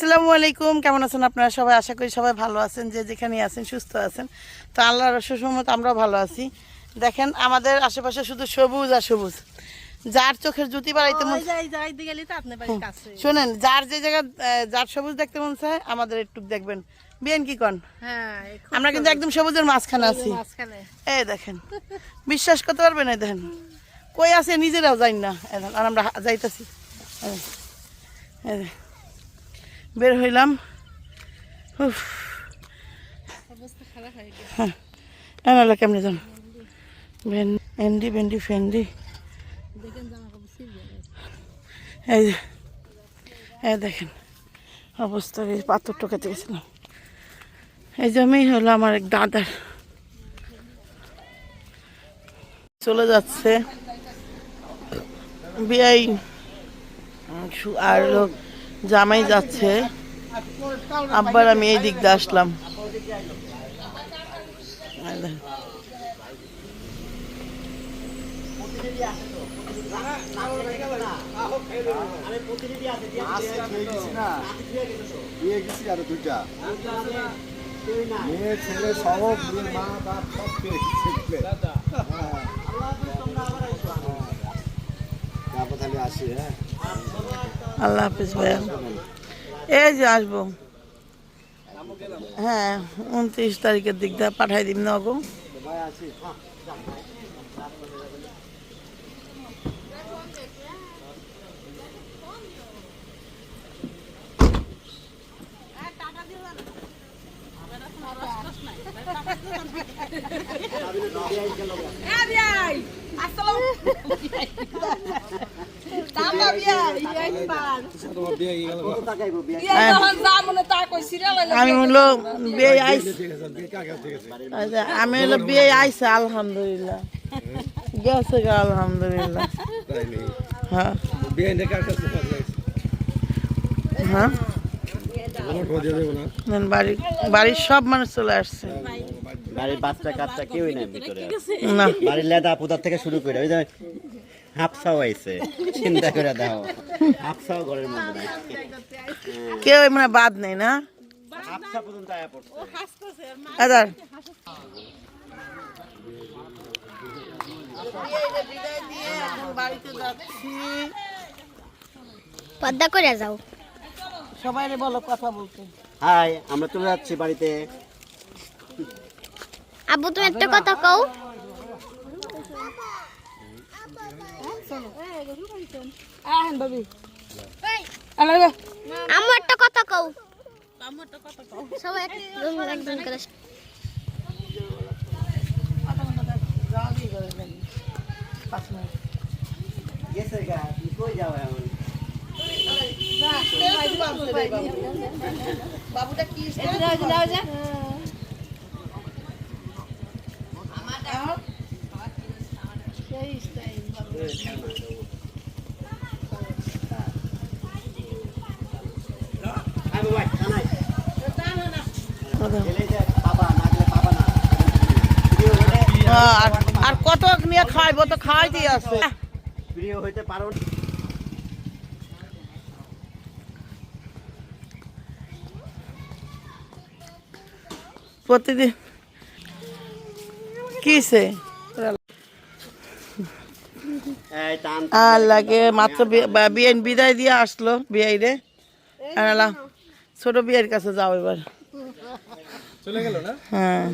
আসসালামু আলাইকুম। কেমন আছেন আপনারা সবাই? আশা করি সবাই ভালো আছেন যে যেখানে আছেন সুস্থ আছেন। তো আল্লাহর সুসমত আমরাও ভালো আছি। দেখেন আমাদের আশেপাশে শুধু সবুজ আর সবুজ। যার চোখের জুতি বাড়াইতে মন শোনেন যার যে জায়গা যার সবুজ দেখতে মন চায় আমাদের একটু দেখবেন। বিয়েন কি কন? হ্যাঁ আমরা কিন্তু একদম সবুজের মাঝখানে আছি। এই দেখেন বিশ্বাস করতে পারবেন এই দেখেন। কই আছে? নিজেরাও যাই না। আর আমরা যাইতাছি। এই। বের হইলাম। হয়ে। হ্যাঁ কেমনে যান ভেন এন্ডি ভেন্ডি ফেন্ডি জামা এই যে, এই দেখেন অবস্থা এই পাথর টোকাতে গেছিলাম এই জন্যই হলো আমার এক দাদার। চলে যাচ্ছে। বিয়াই আর জামাই যাচ্ছে। আব্বার আমি এই দিক দিয়ে আসলাম। ছেলে সব মা বাপ সব তাহলে আসি হ্যাঁ আল্লাহ হাফিজ ভাইয়া এই যে আসব হ্যাঁ উনত্রিশ তারিখের দিক দিয়ে পাঠাই দিন নগো ভাই আসি তোমার বিয়ে গেল কত টাকা আইবো বিয়ে আমি হলো বিয়ে আইস আচ্ছা, আমি হলো বিয়ে আইসে আলহামদুলিল্লাহ গেছে গা আলহামদুলিল্লাহ হ্যাঁ হ্যাঁ বাড়ির সব মানুষ চলে আসছে বাড়ির বাচ্চা কাচ্চা কেউই নাই ভিতরে না বাড়ির লেদা পুতার থেকে শুরু করে ওই যে হাফসাও আইছে চিন্তা করে দাও। হাফসাও ঘরের মধ্যে কেউ মানে বাদ নেই না? হাফসা পর্যন্ত আয়া পড়ছে। আদার। পদ্মা করে যাও। সবাই বলো কথা বলতে। হাই আমরা চলে যাচ্ছি বাড়িতে। আব্বু তুমি একটা কথা কও। আম্মু একটা কথা কও। সবাই একজন করে বাবুটা কি আই বাবা জানাই গেলে যে বাবা না গেলে বাবা না প্রিয় হইতে আর কত নিয়ে খাইবো তো খাওয়াই দিয়ে পারো প্রতিদিন কিসে আর লাগে মাত্র বিয়ে বিদায় দিয়ে আসলো বিয়াই রে আর ছোট বিয়ের কাছে যাও এবার। চলে গেল না? হ্যাঁ।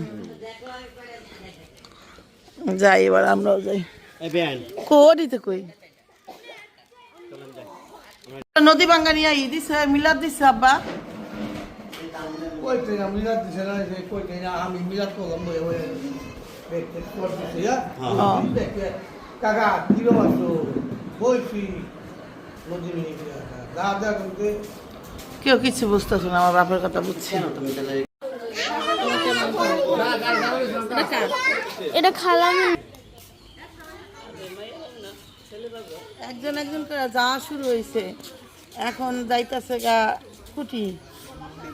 যাই এবার আমরাও যাই। কোডিতে কই? নদী ভাঙ্গা নিয়ে ই দিছে মিলাদ দিছে আব্বা। কই ট্রেন মিলাদ দিছে না যে কই ট্রেন আমি মিলাদ করলাম বই হয়ে দেখতে কোট দিছে ইয়া হ্যাঁ। কাকা বইছি নদী করতে কেউ কিছু বুঝতেছে না আমার বাপের কথা বুঝছি তুমি তাহলে এটা খালাম একজন একজন করে যাওয়া শুরু হয়েছে এখন যাইতেছে গা ফুটি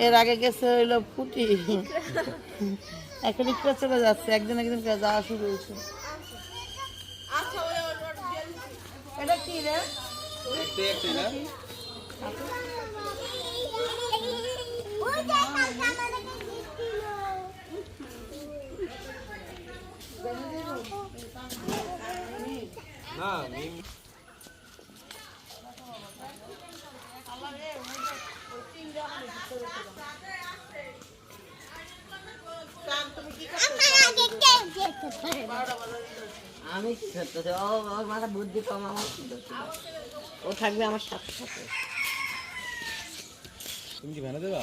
এর আগে গেছে হইল ফুটি এখন একটু চলে যাচ্ছে একজন একজন করে যাওয়া শুরু হয়েছে এটা কি রে? না মিম আমি ওর মাথা বুদ্ধি কম, আমার ও থাকবে আমার সাথে সাথে। তুমি কি ভেনে দেবা?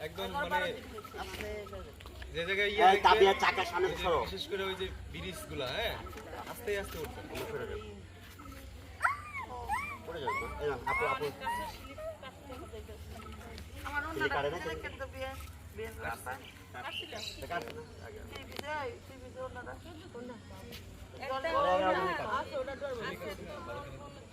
একদম মানে যে জায়গায় ইয়ে এই দেখবে, সামনে ওই বিশেষ করে ওই যে ব্রিজ হ্যাঁ? আস্তে আস্তে উঠবে। পড়ে যাবে। না? এই নাও, আপু আপু। আমার তুমি কাটে না কিন্তু বিয়ে বিয়ে রাস্তা আছে না? আগে। টিভি দেয় টিভি দেও না খাও, করো।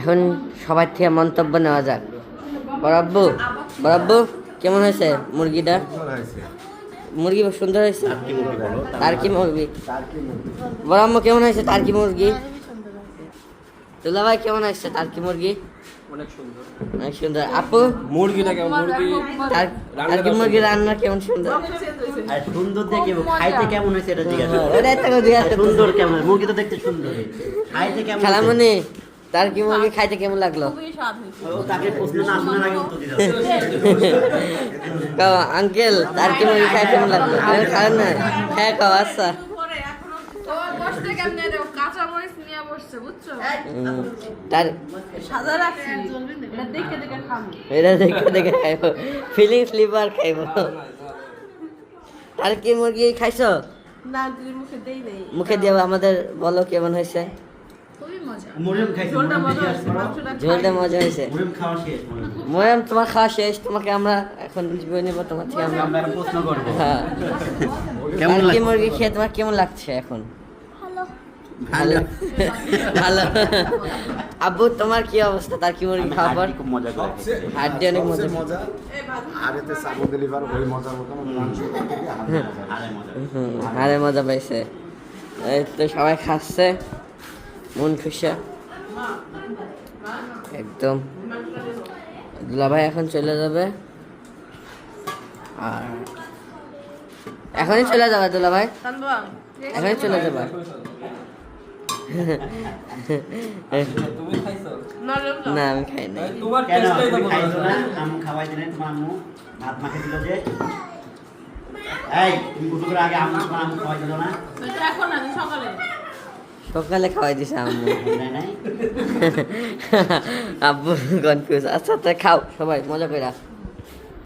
এখন সবার থেকে মন্তব্য নেওয়া যাক। বরাব্বু বরাব্বু কেমন হয়েছে মুরগিটা? মুরগি সুন্দর হয়েছে? তার কি মুরগি বরাম্মু কেমন হয়েছে? তার কি মুরগি? দুলা ভাই কেমন হয়েছে? তার কি মুরগি? অনেক সুন্দর। অনেক সুন্দর। আপু মুরগিটা কেমন? মুরগি? তার তার কি মুরগি রান্না কেমন সুন্দর? আর সুন্দর দেখে খাইতে কেমন হয়েছে এটা জিজ্ঞাসা করো। ওটাই জিজ্ঞাসা সুন্দর কেমন? মুরগি তো দেখতে সুন্দর খাইতে কেমন খালামনি তার কি মুরগি খাইতে কেমন লাগল? তাকে প্রশ্ন না শোনার আগে উত্তর দিতে হবে। আঙ্কেল তার কি মুরগি খাই কেমন লাগল? খাবেন না? হ্যাঁ কাও আচ্ছা। কেমনে রে কাঁচা মরিচ নিয়ে বসছে বুঝছ? তার সাদা রাখছি। এটা দেখে দেখে খাব। এটা দেখে দেখে খাইব। খাইব। তার কি মুরগি খাইছো? না তুই মুখে দেই নেই। মুখে দিয়ে আমাদের বলো কেমন হয়েছে? খুবই মজা। ঝোলটা মজা হয়েছে মরিয়ম খাওয়া শেষ মরিয়ম। ময়াম তোমার খাওয়া শেষ? তোমাকে আমরা এখন জীবনে নেব তোমার থেকে আমরা আমরা প্রশ্ন করব। হ্যাঁ। কেমন মুরগি খেয়ে তোমার কেমন লাগছে এখন? ভালো। ভালো। আব্বু তোমার কি অবস্থা? তার কি মুরগি খাওয়ার পর? খুব মজা করে হাড্ডি অনেক মজা। মজা আর এতে সাগর লিভার ওই মজার মতো মাংস মজা। আরে মজা। হুম, আরে মজা পাইছে। এই তো সবাই খাচ্ছে। মন খুশি। একদম। দুলাভাই এখন চলে যাবে। আর এখনই চলে যাবে দুলাভাই? এখনই চলে যাবে? না আমি খাই নাই। কেন? তুমি খাইছো না? আম্মু খাওয়াই দিলেন তোমার আম্মু ভাত মাখে দিল যে। এই তুমি গুটু করে আগে আম্মু তোমার আম্মু খাওয়াই দিল না? এখন না সকালে। সকালে খাওয়াই দিছে আম্মু আব্বু কনফিউজ আচ্ছা তা খাও সবাই মজা করে